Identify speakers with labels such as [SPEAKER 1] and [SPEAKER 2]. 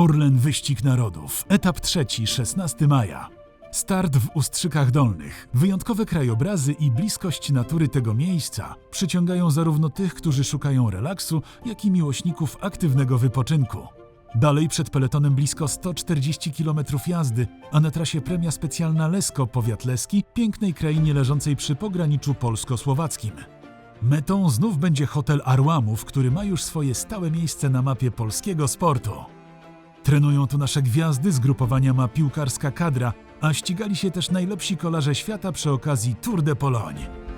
[SPEAKER 1] Orlen Wyścig Narodów, etap trzeci, 16 maja. Start w Ustrzykach Dolnych. Wyjątkowe krajobrazy i bliskość natury tego miejsca przyciągają zarówno tych, którzy szukają relaksu, jak i miłośników aktywnego wypoczynku. Dalej przed peletonem blisko 140 km jazdy, a na trasie premia specjalna Lesko, powiat leski, pięknej krainie leżącej przy pograniczu polsko-słowackim. Metą znów będzie hotel Arłamów, który ma już swoje stałe miejsce na mapie polskiego sportu. Trenują tu nasze gwiazdy, zgrupowania ma piłkarska kadra, a ścigali się też najlepsi kolarze świata przy okazji Tour de Pologne.